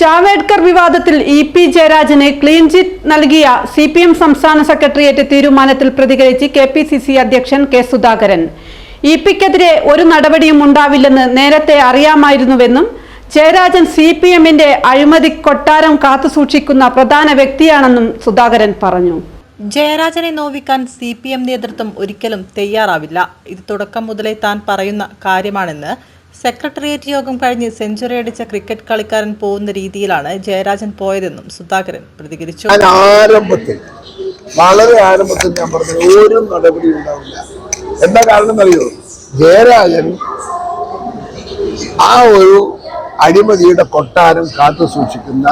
ജാവേദ്കർ വിവാദത്തിൽ E P ജയരാജന് clean chit നൽകിയ സി പി എം സംസ്ഥാന സെക്രട്ടേറിയറ്റ് തീരുമാനത്തിൽ പ്രതികരിച്ച് കെ പി സി സി അധ്യക്ഷൻ കെ സുധാകരൻ. ഇ പിക്കെതിരെ ഒരു നടപടിയും ഉണ്ടാവില്ലെന്ന് നേരത്തെ അറിയാമായിരുന്നുവെന്നും ജയരാജൻ സി പി എമ്മിന്റെ അഴിമതി കൊട്ടാരം കാത്തുസൂക്ഷിക്കുന്ന പ്രധാന വ്യക്തിയാണെന്നും സുധാകരൻ പറഞ്ഞു. ജയരാജനെ നോവിക്കാൻ സി പി എം നേതൃത്വം ഒരിക്കലും തയ്യാറാവില്ല. ഇത് തുടക്കം മുതലേ താൻ പറയുന്ന കാര്യമാണെന്ന് സെക്രട്ടേറിയറ്റ് യോഗം കഴിഞ്ഞ് സെഞ്ചുറി അടിച്ച ക്രിക്കറ്റ് കളിക്കാരൻ പോകുന്ന രീതിയിലാണ് ജയരാജൻ പോയതെന്നും സുധാകരൻ പ്രതികരിച്ചു. ആരംഭത്തിൽ വളരെ ആരംഭത്തിൽ ഞാൻ പറഞ്ഞത് ഒരു നടപടി ഉണ്ടാവില്ല. എന്താ കാരണം അറിയോ ജയരാജൻ ആ ഒരു അഴിമതിയുടെ കൊട്ടാരം കാത്തു സൂക്ഷിക്കുന്ന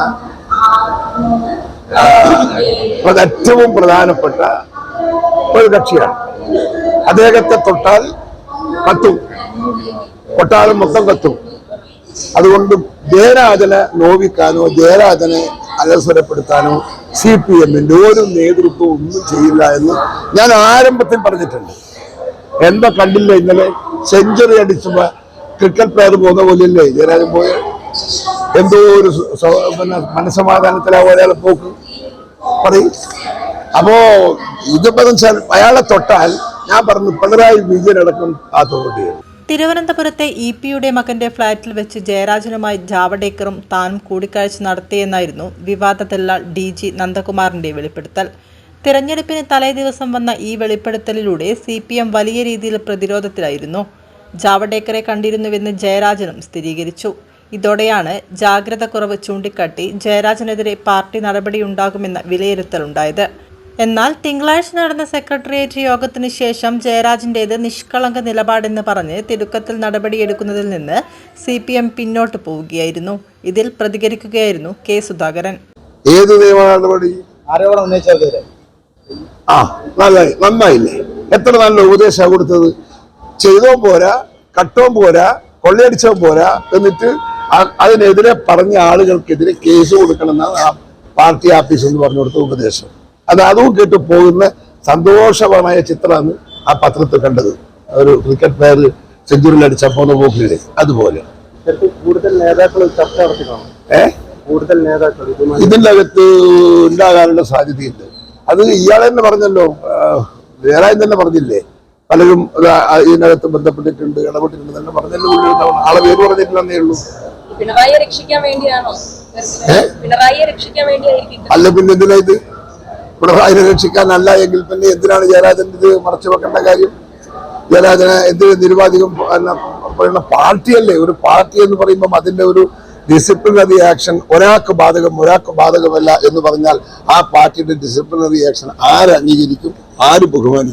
ഏറ്റവും പ്രധാനപ്പെട്ട ഒരു കക്ഷിയാണ്. അദ്ദേഹത്തെ തൊട്ടാൽ കത്തും കൊട്ടാരം മൊത്തം കത്തും. അതുകൊണ്ട് ജയരാജനെ നോവിക്കാനോ ജയരാജനെ അലസരപ്പെടുത്താനോ സി പി എമ്മിന്റെ ഒരു നേതൃത്വം ഒന്നും ചെയ്യില്ല എന്ന് ഞാൻ ആരംഭത്തിൽ പറഞ്ഞിട്ടുണ്ട്. എന്താ കണ്ടില്ല ഇന്നലെ? സെഞ്ചുറി അടിച്ച ക്രിക്കറ്റ് പ്ലെയർ പോകുന്ന പോലെയല്ലേ ജയരാജൻ പോയ? എന്തോ ഒരു പിന്നെ മനസ്സമാധാനത്തിലാ ഒരാളെ പോക്ക്. പറയും. അപ്പോ ഇതിപ്പോ വെച്ചാൽ അയാളെ തൊട്ടാൽ ഞാൻ പറഞ്ഞു പിണറായി വിജയനടക്കം ആ തോട്ടിയാണ് തിരുവനന്തപുരത്തെ ഇ പിയുടെ മകന്റെ ഫ്ളാറ്റിൽ വെച്ച് ജയരാജനുമായി ജാവഡേക്കറും താനും കൂടിക്കാഴ്ച നടത്തിയെന്നായിരുന്നു വിവാദത്തിലുള്ള ഡി ജി നന്ദകുമാറിന്റെ വെളിപ്പെടുത്തൽ. തിരഞ്ഞെടുപ്പിന് തലേദിവസം വന്ന ഈ വെളിപ്പെടുത്തലിലൂടെ സി പി എം വലിയ രീതിയിൽ പ്രതിരോധത്തിലായിരുന്നു. ജാവഡേക്കറെ കണ്ടിരുന്നുവെന്ന് ജയരാജനും സ്ഥിരീകരിച്ചു. ഇതോടെയാണ് ജാഗ്രത കുറവ് ചൂണ്ടിക്കാട്ടി ജയരാജനെതിരെ പാർട്ടി നടപടിയുണ്ടാകുമെന്ന വിലയിരുത്തലുണ്ടായത്. എന്നാൽ തിങ്കളാഴ്ച നടന്ന സെക്രട്ടേറിയറ്റ് യോഗത്തിന് ശേഷം ജയരാജിന്റേത് നിഷ്കളങ്ക നിലപാടെന്ന് പറഞ്ഞ് തിടുക്കത്തിൽ നടപടിയെടുക്കുന്നതിൽ നിന്ന് സി പി എം പിന്നോട്ട് പോവുകയായിരുന്നു. ഇതിൽ പ്രതികരിക്കുകയായിരുന്നു കെ സുധാകരൻ. ഏത് നിയമ നടപടി? ആരോപണം ഉന്നയിച്ചവർക്കെതിരെ ആ നന്നായി നന്നായില്ലേ? എത്ര നല്ല ഉപദേശം കൊടുത്തത്. ചെയ്തോ പോരാ കട്ടോ പോരാ കൊള്ളയടിച്ചോ പോരാ എന്നിട്ട് അതിനെതിരെ പറഞ്ഞ ആളുകൾക്കെതിരെ കേസ് കൊടുക്കണമെന്നാണ് ആ പാർട്ടി ആഫീസ് എന്ന് പറഞ്ഞു കൊടുത്ത ഉപദേശം. അത് അതും കേട്ട് പോകുന്ന സന്തോഷപരമായ ചിത്രമാണ് ആ പത്രത്തിൽ കണ്ടത്. ഒരു ക്രിക്കറ്റ് പ്ലെയർ സെഞ്ചുറിയിൽ അടിച്ച പോകുന്ന പോക്കില്ലേ അതുപോലെ. കൂടുതൽ നേതാക്കൾ ചർച്ച നടത്തിക്കാണോ കൂടുതൽ നേതാക്കൾ ഇതിനകത്ത് ഉണ്ടാകാനുള്ള സാധ്യതയുണ്ട്. അത് ഇയാൾ തന്നെ പറഞ്ഞല്ലോ. വേറെ തന്നെ പറഞ്ഞില്ലേ? പലരും ഇതിനകത്ത് ബന്ധപ്പെട്ടിട്ടുണ്ട് ഇടപെട്ടിട്ടുണ്ട് തന്നെ പറഞ്ഞല്ലോ. ആളെ പേര് പറഞ്ഞിട്ടില്ലെന്നേ ഉള്ളൂ. പിണറായിയെ രക്ഷിക്കാൻ വേണ്ടിയാണോ? പിണറായിയെ രക്ഷിക്കാൻ വേണ്ടിയായിരിക്കും അല്ല പിന്നെ എന്തിനാ ഇത്? പിണറായിനെ രക്ഷിക്കാനല്ല എങ്കിൽ പിന്നെ എന്തിനാണ് ജയരാജൻ ഇത് മറച്ചു വെക്കേണ്ട കാര്യം? ജയരാജനെ എന്തിന് നിരുപാധികം പറയുന്ന പാർട്ടിയല്ലേ? ഒരു പാർട്ടി എന്ന് പറയുമ്പം അതിന്റെ ഒരു ഡിസിപ്ലിനറി ആക്ഷൻ ഒരാൾക്ക് ബാധകം ഒരാൾക്ക് ബാധകമല്ല എന്ന് പറഞ്ഞാൽ ആ പാർട്ടിയുടെ ഡിസിപ്ലിനറി ആക്ഷൻ ആര് അംഗീകരിക്കും? ആര് ബഹുമാനിക്കും?